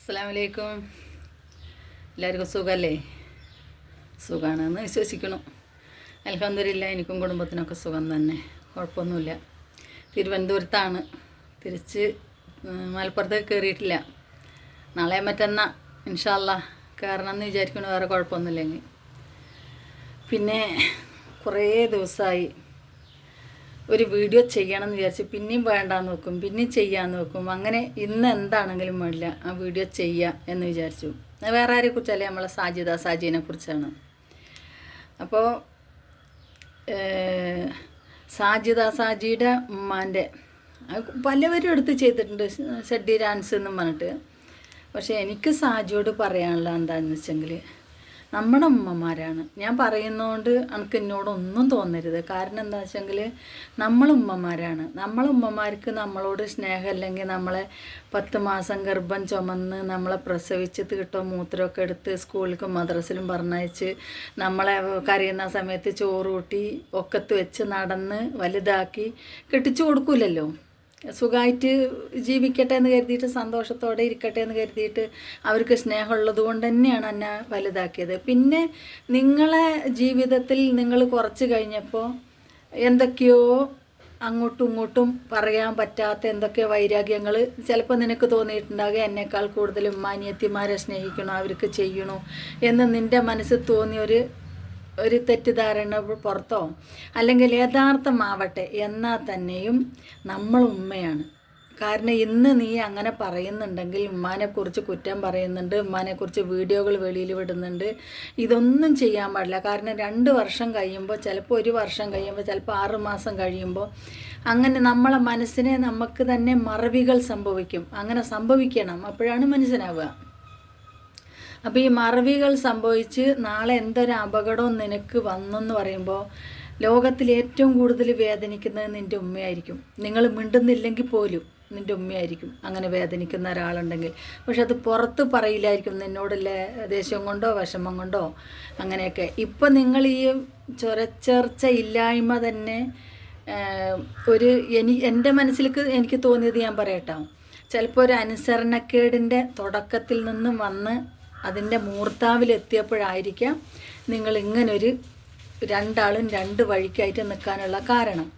അസ്സലാമലൈക്കും. എല്ലാവർക്കും സുഖമല്ലേ സുഖമാണെന്ന് വിശ്വസിക്കണം അലഹമില്ല എനിക്കും കുടുംബത്തിനൊക്കെ സുഖം തന്നെ. കുഴപ്പമൊന്നുമില്ല. തിരുവനന്തപുരത്താണ്. തിരിച്ച് മലപ്പുറത്തേക്ക് കയറിയിട്ടില്ല. നാളെ മറ്റന്നാ ഇൻഷാല്ല കയറണം എന്ന് വിചാരിക്കണു വേറെ കുഴപ്പമൊന്നുമില്ലെങ്കിൽ. പിന്നെ കുറേ ദിവസമായി ഒരു വീഡിയോ ചെയ്യണമെന്ന് വിചാരിച്ച് പിന്നെയും വേണ്ടാന്ന് നോക്കും പിന്നെയും ചെയ്യാന്ന് നോക്കും. അങ്ങനെ ഇന്ന് എന്താണെങ്കിലും വേണ്ടില്ല ആ വീഡിയോ ചെയ്യുക എന്ന് വിചാരിച്ചു. വേറെ ആരെ കുറിച്ചല്ലേ നമ്മളെ സാജിദ സാജീനെ കുറിച്ചാണ്? അപ്പോൾ സാജിദ സാജിയുടെ ഉമ്മാന്റെ പലവരും എടുത്ത് ചെയ്തിട്ടുണ്ട് ഷഡ്ഡി ഡാൻസ് എന്നും പറഞ്ഞിട്ട്. പക്ഷേ എനിക്ക് സാജിയോട് പറയാനുള്ള എന്താണെന്ന് വെച്ചെങ്കിൽ നമ്മുടെ ഉമ്മമാരാണ്. ഞാൻ പറയുന്നതുകൊണ്ട് എനിക്ക് എന്നോടൊന്നും തോന്നരുത്. കാരണം എന്താ വെച്ചെങ്കിൽ നമ്മളുമ്മമാരാണ് നമ്മളെ ഉമ്മമാർക്ക് നമ്മളോട് സ്നേഹമില്ലെങ്കിൽ നമ്മളെ പത്ത് മാസം ഗർഭം ചുമന്ന് നമ്മളെ പ്രസവിച്ച് തീട്ടോ മൂത്രമൊക്കെ എടുത്ത് സ്കൂളിലേക്കും മദ്രസിലും പറഞ്ഞയച്ച് നമ്മളെ കരയുന്ന സമയത്ത് ചോറ് കൂട്ടി ഒക്കത്ത് വെച്ച് നടന്ന് വലുതാക്കി കെട്ടിച്ചു കൊടുക്കൂലല്ലോ. സുഖമായിട്ട് ജീവിക്കട്ടെ എന്ന് കരുതിയിട്ട് സന്തോഷത്തോടെ ഇരിക്കട്ടെ എന്ന് കരുതിയിട്ട് അവർക്ക് സ്നേഹമുള്ളത് കൊണ്ട് തന്നെയാണ് എന്നെ വലുതാക്കിയത്. പിന്നെ നിങ്ങളെ ജീവിതത്തിൽ നിങ്ങൾ കുറച്ച് കഴിഞ്ഞപ്പോൾ എന്തൊക്കെയോ അങ്ങോട്ടും ഇങ്ങോട്ടും പറയാൻ പറ്റാത്ത എന്തൊക്കെ വൈരാഗ്യങ്ങൾ ചിലപ്പോൾ നിനക്ക് തോന്നിയിട്ടുണ്ടാകുക എന്നേക്കാൾ കൂടുതൽ മാനിയത്തിമാരെ സ്നേഹിക്കണോ അവർക്ക് ചെയ്യണോ എന്ന് നിന്റെ മനസ്സിൽ തോന്നിയ ഒരു തെറ്റിദ്ധാരണ പുറത്തോ അല്ലെങ്കിൽ യഥാർത്ഥമാവട്ടെ എന്നാൽ തന്നെയും നമ്മൾ ഉമ്മയാണ്. കാരണം ഇന്ന് നീ അങ്ങനെ പറയുന്നുണ്ടെങ്കിൽ ഉമ്മാനെക്കുറിച്ച് കുറ്റം പറയുന്നുണ്ട് ഉമ്മാനെക്കുറിച്ച് വീഡിയോകൾ വെളിയിൽ വിടുന്നുണ്ട്. ഇതൊന്നും ചെയ്യാൻ പാടില്ല. കാരണം രണ്ട് വർഷം കഴിയുമ്പോൾ ചിലപ്പോൾ ഒരു വർഷം കഴിയുമ്പോൾ ചിലപ്പോൾ ആറ് മാസം കഴിയുമ്പോൾ അങ്ങനെ നമ്മളെ മനസ്സിനെ നമുക്ക് തന്നെ മറവികൾ സംഭവിക്കും. അങ്ങനെ സംഭവിക്കണം. അപ്പോഴാണ് മനസ്സിലാവുക അപ്പോൾ ഈ മറവികൾ സംഭവിച്ച് നാളെ എന്തൊരു അപകടവും നിനക്ക് വന്നെന്ന് പറയുമ്പോൾ ലോകത്തിൽ ഏറ്റവും കൂടുതൽ വേദനിക്കുന്നത് നിന്റെ ഉമ്മയായിരിക്കും. നിങ്ങൾ മിണ്ടുന്നില്ലെങ്കിൽ പോലും നിന്റെ ഉമ്മയായിരിക്കും അങ്ങനെ വേദനിക്കുന്ന ഒരാളുണ്ടെങ്കിൽ. പക്ഷെ അത് പുറത്ത് പറയില്ലായിരിക്കും നിന്നോടുള്ള ദേഷ്യം കൊണ്ടോ വിഷമം കൊണ്ടോ അങ്ങനെയൊക്കെ. ഇപ്പം നിങ്ങൾ ഈ ചൊരച്ചേർച്ച ഇല്ലായ്മ തന്നെ ഒരു എനി എന്റെ മനസ്സിലേക്ക് എനിക്ക് തോന്നിയത് ഞാൻ പറയട്ടോ. ചിലപ്പോൾ ഒരു അനുസരണക്കേടിന്റെ തുടക്കത്തിൽ നിന്നും വന്ന് അതിന്റെ മൂർത്താവിലെത്തിയപ്പോഴായിരിക്കാം നിങ്ങൾ ഇങ്ങനൊരു രണ്ടാളും രണ്ട് വഴിക്കായിട്ട് നിൽക്കാനുള്ള കാരണം.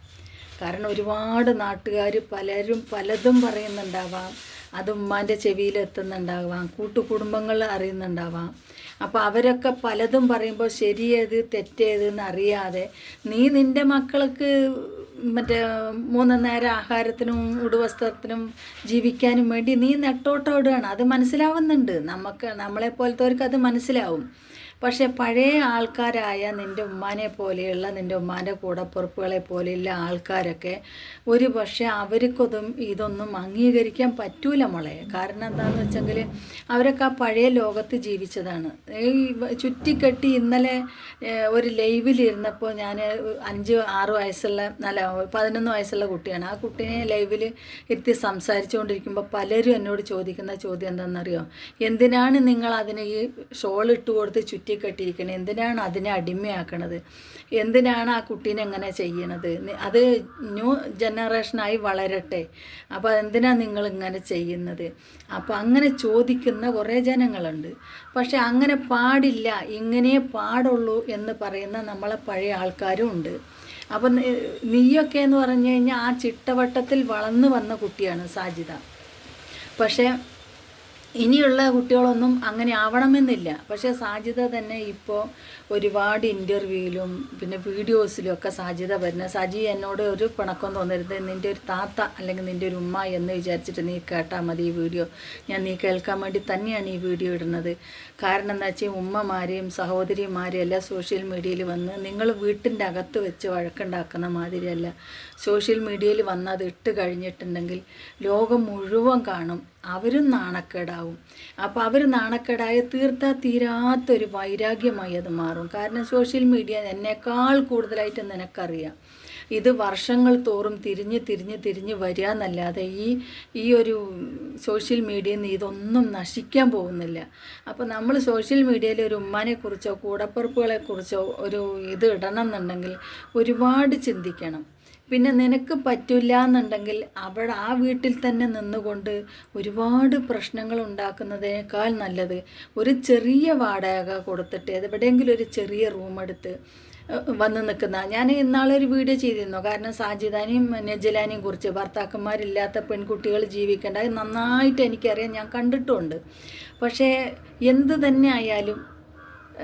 കാരണം ഒരുപാട് നാട്ടുകാർ പലരും പലതും പറയുന്നുണ്ടാവാം. അത് ഉമ്മാന്റെ ചെവിയിൽ എത്തുന്നുണ്ടാവാം. കൂട്ടുകുടുംബങ്ങൾ അറിയുന്നുണ്ടാവാം. അപ്പോൾ അവരൊക്കെ പലതും പറയുമ്പോൾ ശരിയേത് തെറ്റേത് അറിയാതെ നീ നിന്റെ മക്കൾക്ക് മറ്റേ മൂന്ന് നേരം ആഹാരത്തിനും ഉടുവസ്ത്രത്തിനും ജീവിക്കാനും വേണ്ടി നീ നെട്ടോട്ടോടുകയാണ് അത് മനസ്സിലാവുന്നുണ്ട്. നമുക്ക് നമ്മളെ നമ്മളെപ്പോലത്തവർക്ക് അത് മനസ്സിലാവും. പക്ഷേ പഴയ ആൾക്കാരായ നിന്റെ ഉമ്മാനെ പോലെയുള്ള നിന്റെ ഉമ്മാന്റെ കൂടപ്പുറപ്പുകളെ പോലെയുള്ള ആൾക്കാരൊക്കെ ഒരു പക്ഷേ അവർക്കൊതും ഇതൊന്നും അംഗീകരിക്കാൻ പറ്റൂല മോളെ. കാരണം എന്താണെന്ന് വെച്ചെങ്കിൽ അവരൊക്കെ ആ പഴയ ലോകത്ത് ജീവിച്ചതാണ്. ഈ ചുറ്റിക്കെട്ടി ഇന്നലെ ഒരു ലൈവിലിരുന്നപ്പോൾ ഞാൻ അഞ്ച് ആറ് വയസ്സുള്ള അല്ല പതിനൊന്ന് വയസ്സുള്ള കുട്ടിയാണ്. ആ കുട്ടീനെ ലൈവിൽ ഇരുത്തി സംസാരിച്ചുകൊണ്ടിരിക്കുമ്പോൾ പലരും എന്നോട് ചോദിക്കുന്ന ചോദ്യം എന്താണെന്നറിയോ എന്തിനാണ് നിങ്ങൾ അതിന് ഈ ഷോൾ ഇട്ട് കൊടുത്ത് ചുറ്റിക്കെട്ടിയിരിക്കണത് എന്തിനാണ് അതിനെ അടിമയാക്കണത്? എന്തിനാണ് ആ കുട്ടീനെ എങ്ങനെ ചെയ്യണത്? അത് ന്യൂ ജനറേഷനായി വളരട്ടെ. അപ്പോൾ എന്തിനാണ് നിങ്ങൾ ഇങ്ങനെ ചെയ്യുന്നത്? അപ്പോൾ അങ്ങനെ ചോദിക്കുന്ന കുറേ ജനങ്ങളുണ്ട്. പക്ഷെ അങ്ങനെ പാടില്ല. ഇങ്ങനെ പാടുള്ളൂ എന്ന് പറയുന്ന നമ്മളെ പഴയ ആൾക്കാരും ഉണ്ട്. അപ്പം നീയൊക്കെ എന്ന് പറഞ്ഞു കഴിഞ്ഞാൽ ആ ചിട്ടവട്ടത്തിൽ വളർന്നു വന്ന കുട്ടിയാണ് സാജിത പക്ഷേ ഇനിയുള്ള കുട്ടികളൊന്നും അങ്ങനെ ആവണമെന്നില്ല. പക്ഷേ സാധ്യത തന്നെ ഇപ്പോൾ ഒരുപാട് ഇന്റർവ്യൂയിലും പിന്നെ വീഡിയോസിലും ഒക്കെ സാധ്യത വരുന്ന സജി എന്നോട് ഒരു പിണക്കം തോന്നരുത്. നിന്റെ ഒരു താത്ത അല്ലെങ്കിൽ നിന്റെ ഒരു ഉമ്മ എന്ന് വിചാരിച്ചിട്ട് നീ കേട്ടാൽ മതി ഈ വീഡിയോ ഞാൻ നീ കേൾക്കാൻ വേണ്ടി തന്നെയാണ് ഈ വീഡിയോ ഇടുന്നത്. കാരണം എന്താ വെച്ചാൽ ഉമ്മമാരെയും സഹോദരിമാരെയും എല്ലാം സോഷ്യൽ മീഡിയയിൽ വന്ന് നിങ്ങൾ വീട്ടിന്റെ അകത്ത് വെച്ച് വഴക്കുണ്ടാക്കുന്ന മാതിരിയല്ല. സോഷ്യൽ മീഡിയയിൽ വന്ന് അത് ഇട്ട് കഴിഞ്ഞിട്ടുണ്ടെങ്കിൽ ലോകം മുഴുവൻ കാണും. അവരും നാണക്കേടാവും. അപ്പോൾ അവർ നാണക്കേടായ തീർത്താൽ തീരാത്തൊരു വൈരാഗ്യമായി അത് മാറും. കാരണം സോഷ്യൽ മീഡിയ എന്നേക്കാൾ കൂടുതലായിട്ട് നിനക്കറിയാം. ഇത് വർഷങ്ങൾ തോറും തിരിഞ്ഞ് തിരിഞ്ഞ് തിരിഞ്ഞ് വരിക എന്നല്ലാതെ ഈ ഈ ഒരു സോഷ്യൽ മീഡിയയിൽ നിന്ന് ഇതൊന്നും നശിക്കാൻ പോകുന്നില്ല. അപ്പോൾ നമ്മൾ സോഷ്യൽ മീഡിയയിൽ ഒരു ഉമ്മാനെക്കുറിച്ചോ കൂടപ്പുറപ്പുകളെക്കുറിച്ചോ ഒരു ഇത് ഇടണം എന്നുണ്ടെങ്കിൽ ഒരുപാട് ചിന്തിക്കണം. പിന്നെ നിനക്ക് പറ്റില്ല എന്നുണ്ടെങ്കിൽ അവിടെ ആ വീട്ടിൽ തന്നെ നിന്നുകൊണ്ട് ഒരുപാട് പ്രശ്നങ്ങൾ ഉണ്ടാക്കുന്നതിനേക്കാൾ നല്ലത് ഒരു ചെറിയ വാടക കൊടുത്തിട്ട് എവിടെയെങ്കിലും ഒരു ചെറിയ റൂം എടുത്ത് വന്ന് നിൽക്കുന്ന. ഞാൻ ഇന്നാളൊരു വീഡിയോ ചെയ്തിരുന്നു. കാരണം സാജിദാനിയും നജലാനെയും കുറിച്ച് ഭർത്താക്കന്മാരില്ലാത്ത പെൺകുട്ടികൾ ജീവിക്കേണ്ട നന്നായിട്ട് എനിക്കറിയാം ഞാൻ കണ്ടിട്ടുമുണ്ട് പക്ഷേ എന്ത് തന്നെ ആയാലും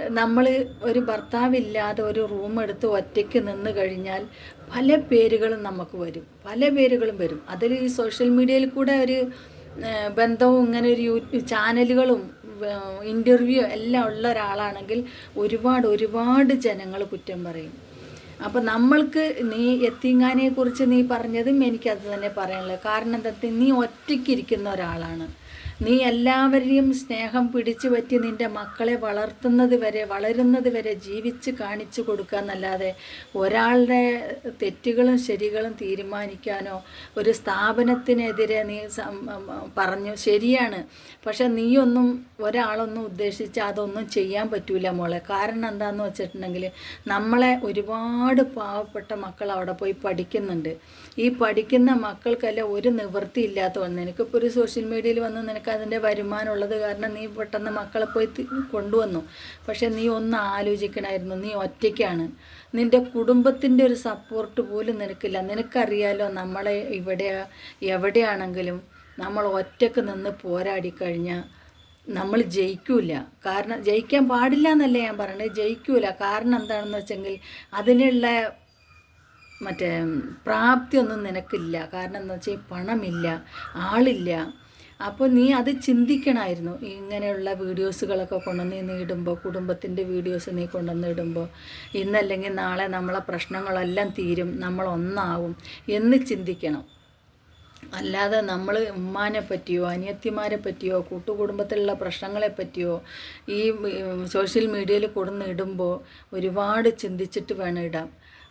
നമ്മൾ ഒരു ഭർത്താവില്ലാതെ ഒരു റൂം എടുത്ത് ഒറ്റയ്ക്ക് നിന്ന് കഴിഞ്ഞാൽ പല പേരുകളും നമുക്ക് വരും. പല പേരുകളും വരും. അതിൽ ഈ സോഷ്യൽ മീഡിയയിൽ കൂടെ ഒരു ബന്ധവും ഇങ്ങനെ ഒരു ചാനലുകളും ഇന്റർവ്യൂ എല്ലാം ഉള്ള ഒരാളാണെങ്കിൽ ഒരുപാട് ഒരുപാട് ജനങ്ങൾ കുറ്റം പറയും. അപ്പം നമ്മൾക്ക് നീ എത്തിങ്ങാനെ കുറിച്ച് നീ പറഞ്ഞതും എനിക്കത് തന്നെ പറയാനുള്ളത്. കാരണം എന്താ നീ ഒറ്റയ്ക്കിരിക്കുന്ന ഒരാളാണ്. നീ എല്ലാവരെയും സ്നേഹം പിടിച്ചു പറ്റി നിന്റെ മക്കളെ വളർത്തുന്നത് വരെ വളരുന്നത് വരെ ജീവിച്ച് കാണിച്ചു കൊടുക്കുക എന്നല്ലാതെ ഒരാളുടെ തെറ്റുകളും ശരികളും തീരുമാനിക്കാനോ ഒരു സ്ഥാപനത്തിനെതിരെ നീ പറഞ്ഞു ശരിയാണ്. പക്ഷെ നീയൊന്നും ഒരാളൊന്നും ഉദ്ദേശിച്ച് അതൊന്നും ചെയ്യാൻ പറ്റൂല മോളെ. കാരണം എന്താണെന്ന് വെച്ചിട്ടുണ്ടെങ്കിൽ നമ്മളെ ഒരുപാട് പാവപ്പെട്ട മക്കൾ അവിടെ പോയി പഠിക്കുന്നുണ്ട്. ഈ പഠിക്കുന്ന മക്കൾക്കെല്ലാം ഒരു നിവൃത്തി ഇല്ലാത്തതുകൊണ്ട് നിനക്കിപ്പോൾ ഒരു സോഷ്യൽ മീഡിയയിൽ വന്ന് നിനക്ക് അതിന്റെ വരുമാനമുള്ളത് കാരണം നീ പെട്ടെന്ന് മക്കളെ പോയി കൊണ്ടുവന്നു. പക്ഷെ നീ ഒന്ന് ആലോചിക്കണമായിരുന്നു നീ ഒറ്റയ്ക്കാണ്. നിന്റെ കുടുംബത്തിന്റെ ഒരു സപ്പോർട്ട് പോലും നിനക്കില്ല. നിനക്കറിയാലോ നമ്മളെ ഇവിടെ എവിടെയാണെങ്കിലും നമ്മൾ ഒറ്റയ്ക്ക് നിന്ന് പോരാടി കഴിഞ്ഞാൽ നമ്മൾ ജയിക്കൂല. കാരണം ജയിക്കാൻ പാടില്ല എന്നല്ല ഞാൻ പറയുന്നത് ജയിക്കൂല. കാരണം എന്താണെന്ന് വെച്ചെങ്കിൽ അതിനുള്ള മറ്റേ പ്രാപ്തിയൊന്നും നിനക്കില്ല. കാരണം എന്താ വെച്ചാൽ പണമില്ല ആളില്ല. അപ്പോൾ നീ അത് ചിന്തിക്കണമായിരുന്നു ഇങ്ങനെയുള്ള വീഡിയോസുകളൊക്കെ കൊണ്ടുവന്ന് നീ ഇടുമ്പോൾ കുടുംബത്തിന്റെ വീഡിയോസ് നീ കൊണ്ടുവന്ന് ഇടുമ്പോൾ ഇന്നല്ലെങ്കിൽ നാളെ നമ്മളെ പ്രശ്നങ്ങളെല്ലാം തീരും നമ്മൾ ഒന്നാവും എന്ന് ചിന്തിക്കണം. അല്ലാതെ നമ്മൾ ഉമ്മാനെ പറ്റിയോ അനിയത്തിമാരെ പറ്റിയോ കൂട്ടുകുടുംബത്തിലുള്ള പ്രശ്നങ്ങളെ പറ്റിയോ ഈ സോഷ്യൽ മീഡിയയിൽ കൊടുന്ന് ഇടുമ്പോൾ ഒരുപാട് ചിന്തിച്ചിട്ട് വേണം ഇടാം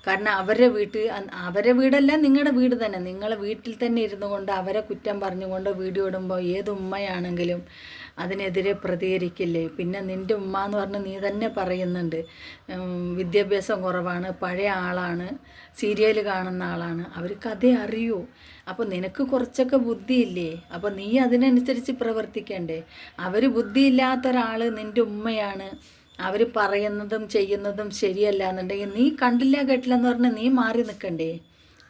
കാരണം അവരുടെ വീട്ടിൽ അവരെ വീടല്ല നിങ്ങളുടെ വീട് തന്നെ. നിങ്ങൾ വീട്ടിൽ തന്നെ ഇരുന്നു കൊണ്ട് അവരെ കുറ്റം പറഞ്ഞുകൊണ്ട് വീഡിയോ ഇടുമ്പോൾ ഏത് ഉമ്മയാണെങ്കിലും അതിനെതിരെ പ്രതികരിക്കില്ലേ? പിന്നെ നിന്റെ ഉമ്മ എന്ന് പറഞ്ഞ് നീ തന്നെ പറയുന്നുണ്ട് വിദ്യാഭ്യാസം കുറവാണ് പഴയ ആളാണ് സീരിയൽ കാണുന്ന ആളാണ്. അവർക്ക് അതേ അറിയൂ. അപ്പോൾ നിനക്ക് കുറച്ചൊക്കെ ബുദ്ധിയില്ലേ? അപ്പോൾ നീ അതിനനുസരിച്ച് പ്രവർത്തിക്കണ്ടേ? അവർ ബുദ്ധിയില്ലാത്ത ഒരാൾ നിന്റെ ഉമ്മയാണ്. അവർ പറയുന്നതും ചെയ്യുന്നതും ശരിയല്ല എന്നുണ്ടെങ്കിൽ നീ കണ്ടില്ല കേട്ടില്ല എന്ന് പറഞ്ഞ് നീ മാറി നിൽക്കണ്ടേ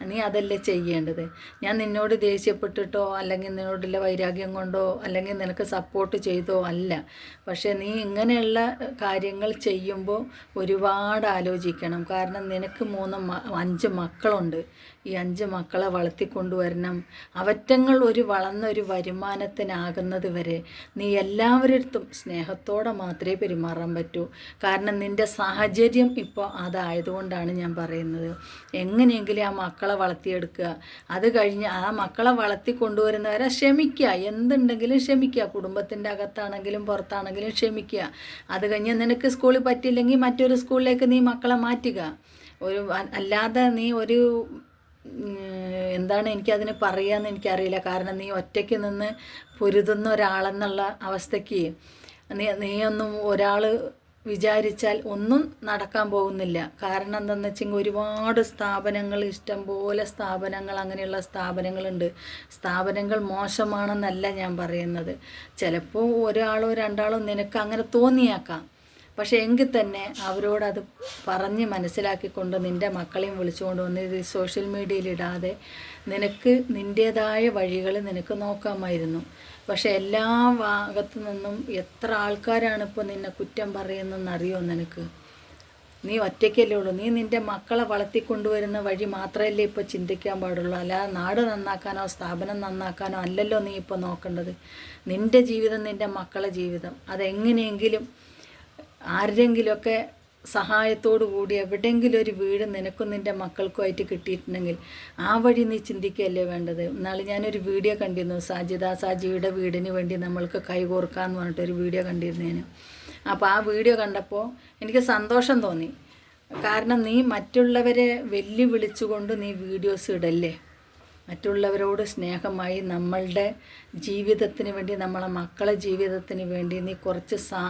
നീ അതല്ലേ ചെയ്യേണ്ടത്? ഞാൻ നിന്നോട് ദേഷ്യപ്പെട്ടിട്ടോ അല്ലെങ്കിൽ നിന്നോടുള്ള വൈരാഗ്യം കൊണ്ടോ അല്ലെങ്കിൽ നിനക്ക് സപ്പോർട്ട് ചെയ്തോ അല്ല. പക്ഷേ നീ ഇങ്ങനെയുള്ള കാര്യങ്ങൾ ചെയ്യുമ്പോൾ ഒരുപാട് ആലോചിക്കണം. കാരണം നിനക്ക് മൂന്ന് അഞ്ച് മക്കളുണ്ട്. ഈ അഞ്ച് മക്കളെ വളർത്തിക്കൊണ്ടുവരണം. അവറ്റങ്ങൾ ഒരു വളർന്ന ഒരു വരുമാനത്തിനാകുന്നത് വരെ നീ എല്ലാവരടുത്തും സ്നേഹത്തോടെ മാത്രമേ പെരുമാറാൻ പറ്റൂ. കാരണം നിന്റെ സാഹചര്യം ഇപ്പോൾ അതായതുകൊണ്ടാണ് ഞാൻ പറയുന്നത്. എങ്ങനെയെങ്കിലും ആ മക്കളെ വളർത്തിയെടുക്കുക. അത് കഴിഞ്ഞ് ആ മക്കളെ വളർത്തി കൊണ്ടുവരുന്നവരെ ക്ഷമിക്കുക. എന്തുണ്ടെങ്കിലും ക്ഷമിക്കുക. കുടുംബത്തിന്റെ അകത്താണെങ്കിലും പുറത്താണെങ്കിലും ക്ഷമിക്കുക. അത് കഴിഞ്ഞ് നിനക്ക് സ്കൂളിൽ പറ്റില്ലെങ്കിൽ മറ്റൊരു സ്കൂളിലേക്ക് നീ മക്കളെ മാറ്റുക. ഒരു അല്ലാതെ നീ ഒരു എന്താണ് എനിക്കതിന് പറയാന്ന് എനിക്കറിയില്ല. കാരണം നീ ഒറ്റയ്ക്ക് നിന്ന് പൊരുതുന്ന ഒരാളെന്നുള്ള അവസ്ഥയ്ക്ക് നീ നീയൊന്നും ഒരാൾ വിചാരിച്ചാൽ ഒന്നും നടക്കാൻ പോകുന്നില്ല. കാരണം എന്താണെന്ന് വെച്ചെങ്കിൽ ഒരുപാട് സ്ഥാപനങ്ങൾ ഇഷ്ടംപോലെ സ്ഥാപനങ്ങൾ അങ്ങനെയുള്ള സ്ഥാപനങ്ങളുണ്ട്. സ്ഥാപനങ്ങൾ മോശമാണെന്നല്ല ഞാൻ പറയുന്നത്. ചിലപ്പോൾ ഒരാളോ രണ്ടാളോ നിനക്ക് അങ്ങനെ തോന്നിയേക്കാം. പക്ഷേ എങ്കിൽ തന്നെ അവരോടത് പറഞ്ഞ് മനസ്സിലാക്കിക്കൊണ്ട് നിന്റെ മക്കളെയും വിളിച്ചുകൊണ്ട് വന്ന് ഇത് സോഷ്യൽ മീഡിയയിലിടാതെ നിനക്ക് നിന്റേതായ വഴികൾ നിനക്ക് നോക്കാമായിരുന്നു. പക്ഷേ എല്ലാ ഭാഗത്തു നിന്നും എത്ര ആൾക്കാരാണ് ഇപ്പോൾ നിന്നെ കുറ്റം പറയുന്നതെന്ന് അറിയോ നിനക്ക്? നീ ഒറ്റയ്ക്കല്ലേ ഉള്ളൂ. നീ നിന്റെ മക്കളെ വളർത്തിക്കൊണ്ടുവരുന്ന വഴി മാത്രമല്ലേ ഇപ്പോൾ ചിന്തിക്കാൻ പാടുള്ളൂ. അല്ലാതെ നാട് നന്നാക്കാനോ സ്ഥാപനം നന്നാക്കാനോ അല്ലല്ലോ നീ ഇപ്പോൾ നോക്കേണ്ടത്. നിന്റെ ജീവിതം നിന്റെ മക്കളെ ജീവിതം. അതെങ്ങനെയെങ്കിലും ആരുടെങ്കിലുമൊക്കെ സഹായത്തോടു കൂടി എവിടെയെങ്കിലും ഒരു വീട് നിനക്കും നിന്റെ മക്കൾക്കും ആയിട്ട് കിട്ടിയിട്ടുണ്ടെങ്കിൽ ആ വഴി നീ ചിന്തിക്കുകയല്ലേ വേണ്ടത്? എന്നാൽ ഞാനൊരു വീഡിയോ കണ്ടിരുന്നു. സാജിദ സാജിയുടെ വീടിന് വേണ്ടി നമ്മൾക്ക് കൈകോർക്കാന്ന് പറഞ്ഞിട്ടൊരു വീഡിയോ കണ്ടിരുന്നു അപ്പോൾ ആ വീഡിയോ കണ്ടപ്പോൾ എനിക്ക് സന്തോഷം തോന്നി. കാരണം നീ മറ്റുള്ളവരെ വെല്ലുവിളിച്ചുകൊണ്ട് നീ വീഡിയോസ് ഇടല്ലേ? മറ്റുള്ളവരോട് സ്നേഹമായി നമ്മളുടെ ജീവിതത്തിന് വേണ്ടി നമ്മളെ മക്കളെ ജീവിതത്തിന് വേണ്ടി നീ കുറച്ച് സാ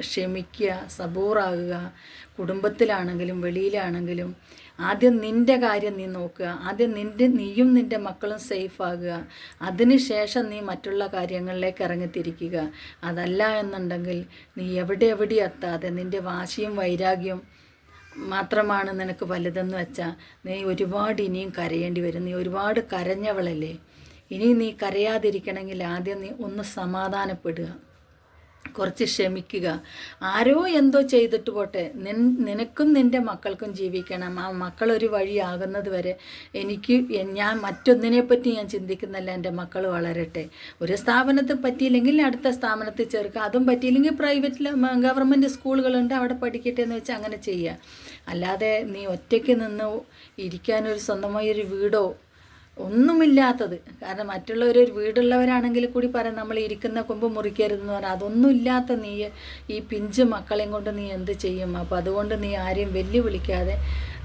ക്ഷമിക്കുക സബൂറാകുക. കുടുംബത്തിലാണെങ്കിലും വെളിയിലാണെങ്കിലും ആദ്യം നിന്റെ കാര്യം നീ നോക്കുക. ആദ്യം നിന്റെ നീയും നിന്റെ മക്കളും സേഫ് ആകുക. അതിനുശേഷം നീ മറ്റുള്ള കാര്യങ്ങളിലേക്ക് ഇറങ്ങിത്തിരിക്കുക. അതല്ല എന്നുണ്ടെങ്കിൽ നീ എവിടെ എവിടെ എത്താതെ നിന്റെ വാശിയും വൈരാഗ്യവും മാത്രമാണ് നിനക്ക് വലുതെന്ന് വെച്ചാൽ നീ ഒരുപാട് ഇനിയും കരയേണ്ടി വരും. നീ ഒരുപാട് കരഞ്ഞവളല്ലേ. ഇനി നീ കരയാതിരിക്കണമെങ്കിൽ ആദ്യം നീ ഒന്ന് സമാധാനപ്പെടുക. കുറച്ച് ക്ഷമിക്കുക. ആരോ എന്തോ ചെയ്തിട്ട് പോട്ടെ. നിനക്കും നിന്റെ മക്കൾക്കും ജീവിക്കണം. ആ മക്കളൊരു വഴിയാകുന്നത് വരെ എനിക്ക് ഞാൻ മറ്റൊന്നിനെ പറ്റി ഞാൻ ചിന്തിക്കുന്നില്ല. എന്റെ മക്കൾ വളരട്ടെ. ഒരു സ്ഥാപനത്തിൽ പറ്റിയില്ലെങ്കിൽ അടുത്ത സ്ഥാപനത്തിൽ ചേർക്കുക. അതും പറ്റിയില്ലെങ്കിൽ പ്രൈവറ്റിൽ ഗവൺമെന്റ് സ്കൂളുകളുണ്ട്. അവിടെ പഠിക്കട്ടെ എന്ന് വെച്ചാൽ അങ്ങനെ ചെയ്യുക. അല്ലാതെ നീ ഒറ്റയ്ക്ക് നിന്ന് ഇരിക്കാനൊരു സ്വന്തമായി ഒരു വീടോ ഒന്നുമില്ലാത്തത്. കാരണം മറ്റുള്ളവർ ഒരു വീടുള്ളവരാണെങ്കിൽ കൂടി പറയാം നമ്മൾ ഇരിക്കുന്ന കൊമ്പ് മുറിക്കരുതെന്ന് പറഞ്ഞാൽ അതൊന്നും ഇല്ലാത്ത നീ ഈ പിഞ്ച് മക്കളെയും കൊണ്ട് നീ എന്ത് ചെയ്യും? അപ്പോൾ അതുകൊണ്ട് നീ ആരെയും വെല്ലുവിളിക്കാതെ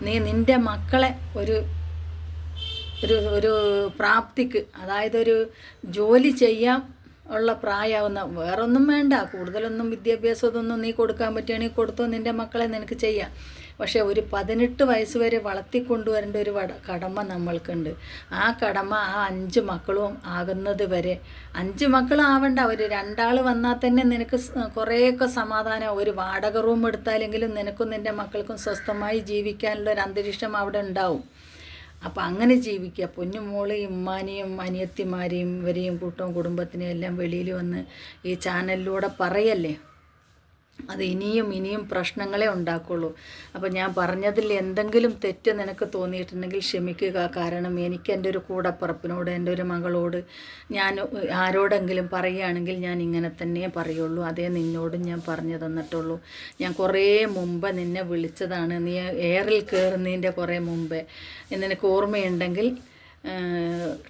നീ നിന്റെ മക്കളെ ഒരു ഒരു ഒരു പ്രാപ്തിക്ക് അതായത് ഒരു ജോലി ചെയ്യാം ഉള്ള പ്രായമാവുന്ന വേറൊന്നും വേണ്ട കൂടുതലൊന്നും വിദ്യാഭ്യാസം ഇതൊന്നും നീ കൊടുക്കാൻ പറ്റുകയാണെങ്കിൽ കൊടുത്തോ നിന്റെ മക്കളെ നിനക്ക് ചെയ്യാം. പക്ഷേ ഒരു പതിനെട്ട് വയസ്സ് വരെ വളർത്തിക്കൊണ്ടുവരേണ്ട ഒരു കടമ നമ്മൾക്കുണ്ട്. ആ കടമ ആ അഞ്ച് മക്കളും ആകുന്നത് വരെ. അഞ്ച് മക്കളാവണ്ട ഒരു രണ്ടാൾ വന്നാൽ തന്നെ നിനക്ക് കുറേയൊക്കെ സമാധാനം. ഒരു വാടക റൂം എടുത്താലെങ്കിലും നിനക്കും നിന്റെ മക്കൾക്കും സ്വസ്ഥമായി ജീവിക്കാനുള്ള ഒരു അന്തരീക്ഷം അവിടെ ഉണ്ടാവും. അപ്പം അങ്ങനെ ജീവിക്കുക. പൊന്നുമോൾ ഇമ്മാനെയും അനിയത്തിമാരെയും ഇവരെയും കൂട്ടവും കുടുംബത്തിനെയും എല്ലാം വെളിയിൽ വന്ന് ഈ ചാനലിലൂടെ പറയല്ലേ? അത് ഇനിയും ഇനിയും പ്രശ്നങ്ങളെ ഉണ്ടാക്കുള്ളൂ. അപ്പോൾ ഞാൻ പറഞ്ഞതിൽ എന്തെങ്കിലും തെറ്റ് നിനക്ക് തോന്നിയിട്ടുണ്ടെങ്കിൽ ക്ഷമിക്കുക. കാരണം എനിക്ക് എന്റെ ഒരു കൂടപ്പുറപ്പിനോട് എന്റെ ഒരു മകളോട് ഞാൻ ആരോടെങ്കിലും പറയുകയാണെങ്കിൽ ഞാൻ ഇങ്ങനെ തന്നെ പറയുള്ളൂ. അതേ നിന്നോടും ഞാൻ പറഞ്ഞു തന്നിട്ടുള്ളൂ. ഞാൻ കുറേ മുമ്പ് നിന്നെ വിളിച്ചതാണ്. നീ എയറിൽ കയറുന്നതിന്റെ കുറേ മുമ്പേ. നിനക്ക് ഓർമ്മയുണ്ടെങ്കിൽ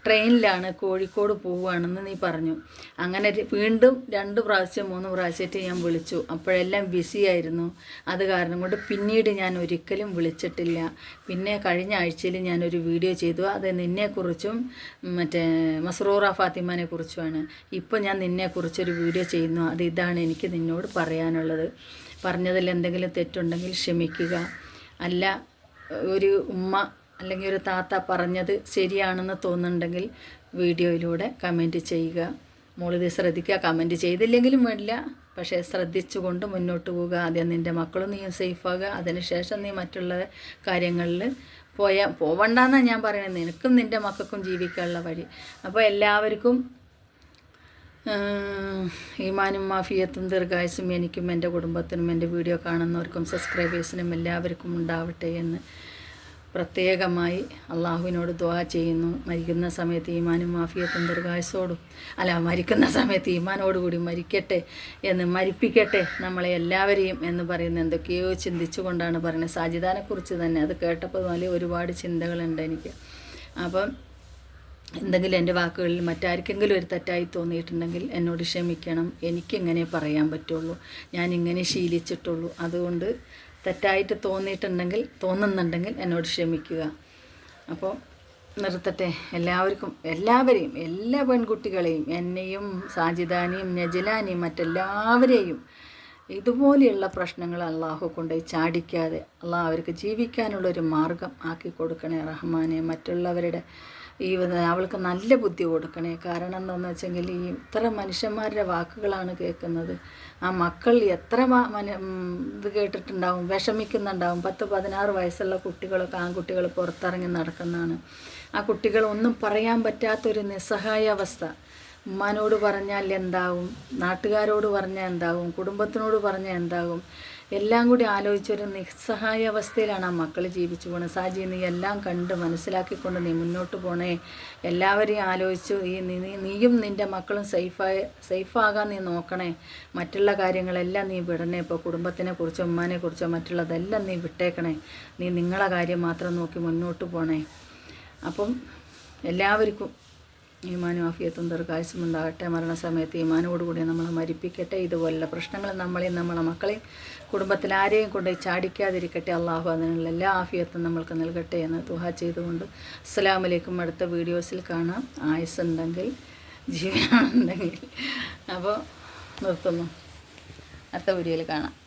ട്രെയിനിലാണ് കോഴിക്കോട് പോവുകയാണെന്ന് നീ പറഞ്ഞു. അങ്ങനെ വീണ്ടും രണ്ട് പ്രാവശ്യം മൂന്ന് പ്രാവശ്യമായിട്ട് ഞാൻ വിളിച്ചു. അപ്പോഴെല്ലാം ബിസി ആയിരുന്നു. അത് കാരണം കൊണ്ട് പിന്നീട് ഞാൻ ഒരിക്കലും വിളിച്ചിട്ടില്ല. പിന്നെ കഴിഞ്ഞ ആഴ്ചയിൽ ഞാനൊരു വീഡിയോ ചെയ്തു. അത് നിന്നെക്കുറിച്ചും മറ്റേ മസ്റൂറ ഫാത്തിമാനെ കുറിച്ചുമാണ്. ഇപ്പോൾ ഞാൻ നിന്നെക്കുറിച്ചൊരു വീഡിയോ ചെയ്യുന്നു. അത് ഇതാണ് എനിക്ക് നിന്നോട് പറയാനുള്ളത്. പറഞ്ഞതിൽ എന്തെങ്കിലും തെറ്റുണ്ടെങ്കിൽ ക്ഷമിക്കുക. അല്ല ഒരു ഉമ്മ അല്ലെങ്കിൽ ഒരു താത്ത പറഞ്ഞത് ശരിയാണെന്ന് തോന്നുന്നുണ്ടെങ്കിൽ വീഡിയോയിലൂടെ കമന്റ് ചെയ്യുക. മോളിത് ശ്രദ്ധിക്കുക കമന്റ് ചെയ്തില്ലെങ്കിലും വേണ്ടില്ല. പക്ഷേ ശ്രദ്ധിച്ചുകൊണ്ട് മുന്നോട്ട് പോവുക. ആദ്യം നിന്റെ മക്കളും നീ സേഫാകുക അതിനുശേഷം നീ മറ്റുള്ള കാര്യങ്ങളിൽ പോയാൽ പോവണ്ടെന്നാണ് ഞാൻ പറയുന്നത്. നിനക്കും നിന്റെ മക്കൾക്കും ജീവിക്കാനുള്ള വഴി. അപ്പോൾ എല്ലാവർക്കും ഈമാനും മാഫിയത്തും ദീർഘായുസും എനിക്കും എന്റെ കുടുംബത്തിനും എന്റെ വീഡിയോ കാണുന്നവർക്കും സബ്സ്ക്രൈബേഴ്സിനും എല്ലാവർക്കും ഉണ്ടാവട്ടെ എന്ന് പ്രത്യേകമായി അള്ളാഹുവിനോട് ദ്വാ ചെയ്യുന്നു. മരിക്കുന്ന സമയത്ത് ഈമാനും മാഫിയത്തും ദീർഘായുസോടും അല്ല മരിക്കുന്ന സമയത്ത് ഈമാനോടുകൂടി മരിക്കട്ടെ എന്ന് മരിപ്പിക്കട്ടെ നമ്മളെ എല്ലാവരെയും എന്ന് പറയുന്ന എന്തൊക്കെയോ ചിന്തിച്ചുകൊണ്ടാണ് പറയുന്നത്. സാജിദാനെക്കുറിച്ച് തന്നെ അത് കേട്ടപ്പോൾ നല്ല ഒരുപാട് ചിന്തകളുണ്ട് എനിക്ക്. അപ്പം എന്തെങ്കിലും എന്റെ വാക്കുകളിൽ മറ്റാർക്കെങ്കിലും ഒരു തെറ്റായി തോന്നിയിട്ടുണ്ടെങ്കിൽ എന്നോട് ക്ഷമിക്കണം. എനിക്കിങ്ങനെ പറയാൻ പറ്റുള്ളൂ? ഞാൻ ഇങ്ങനെ ശീലിച്ചിട്ടുള്ളൂ. അതുകൊണ്ട് തെറ്റായിട്ട് തോന്നിയിട്ടുണ്ടെങ്കിൽ തോന്നുന്നുണ്ടെങ്കിൽ എന്നോട് ക്ഷമിക്കുക. അപ്പോൾ നിർത്തട്ടെ. എല്ലാവർക്കും എല്ലാവരെയും എല്ലാ പെൺകുട്ടികളെയും എന്നെയും സാജിദാനെയും നജലാനെയും മറ്റെല്ലാവരെയും ഇതുപോലെയുള്ള പ്രശ്നങ്ങൾ അള്ളാഹു കൊണ്ടുപോയി ചാടിക്കാതെ അള്ളാഹ് അവർക്ക് ജീവിക്കാനുള്ളൊരു മാർഗം ആക്കി കൊടുക്കണേ റഹ്മാനെ. മറ്റുള്ളവരുടെ ഈ അവൾക്ക് നല്ല ബുദ്ധി കൊടുക്കണേ. കാരണം എന്താണെന്ന് വെച്ചെങ്കിൽ ഈ ഇത്ര മനുഷ്യന്മാരുടെ വാക്കുകളാണ് കേൾക്കുന്നത്. ആ മക്കൾ എത്ര ഇത് കേട്ടിട്ടുണ്ടാവും വിഷമിക്കുന്നുണ്ടാവും. പത്ത് പതിനാറ് വയസ്സുള്ള കുട്ടികളൊക്കെ ആൺകുട്ടികൾ പുറത്തിറങ്ങി നടക്കുന്നതാണ്. ആ കുട്ടികൾ ഒന്നും പറയാൻ പറ്റാത്തൊരു നിസ്സഹായ അവസ്ഥ. ഉമ്മാനോട് പറഞ്ഞാൽ എന്താവും? നാട്ടുകാരോട് പറഞ്ഞാൽ എന്താവും? കുടുംബത്തിനോട് പറഞ്ഞാൽ എന്താകും എല്ലാം കൂടി ആലോചിച്ചൊരു നിസ്സഹായ അവസ്ഥയിലാണ് ആ മക്കൾ ജീവിച്ചു പോകുന്നത് സാജി നീ എല്ലാം കണ്ട് മനസ്സിലാക്കിക്കൊണ്ട് നീ മുന്നോട്ട് പോണേ. എല്ലാവരെയും ആലോചിച്ചു ഈ നീ- നീയും നിന്റെ മക്കളും സേഫായി സേഫാകാൻ നീ നോക്കണേ. മറ്റുള്ള കാര്യങ്ങളെല്ലാം നീ വിടണേ. ഇപ്പോൾ കുടുംബത്തിനെ കുറിച്ചോ ഉമ്മാനെ കുറിച്ചോ മറ്റുള്ളതെല്ലാം നീ വിട്ടേക്കണേ. നീ നിങ്ങളെ കാര്യം മാത്രം നോക്കി മുന്നോട്ട് പോണേ. അപ്പം എല്ലാവർക്കും ഈമാനും ആഫിയത്തും ദീർഘായുസും ഉണ്ടാകട്ടെ. മരണസമയത്ത് ഈമാനോടുകൂടി നമ്മൾ മരിപ്പിക്കട്ടെ. ഇതുപോലുള്ള പ്രശ്നങ്ങൾ നമ്മളെയും നമ്മളെ മക്കളെയും കുടുംബത്തിൽ ആരെയും കൊണ്ട് ചാടിക്കാതിരിക്കട്ടെ. അള്ളാഹു അതിനുള്ള എല്ലാ ആഫിയത്തും നമ്മൾക്ക് നൽകട്ടെ എന്ന് തുഹ ചെയ്തുകൊണ്ട് അസ്സലാമു അലൈക്കും. അടുത്ത വീഡിയോസിൽ കാണാം. ആയുസ് ഉണ്ടെങ്കിൽ ജീവനുണ്ടെങ്കിൽ അപ്പോൾ നിർത്തുന്നു. അടുത്ത വീഡിയോയിൽ കാണാം.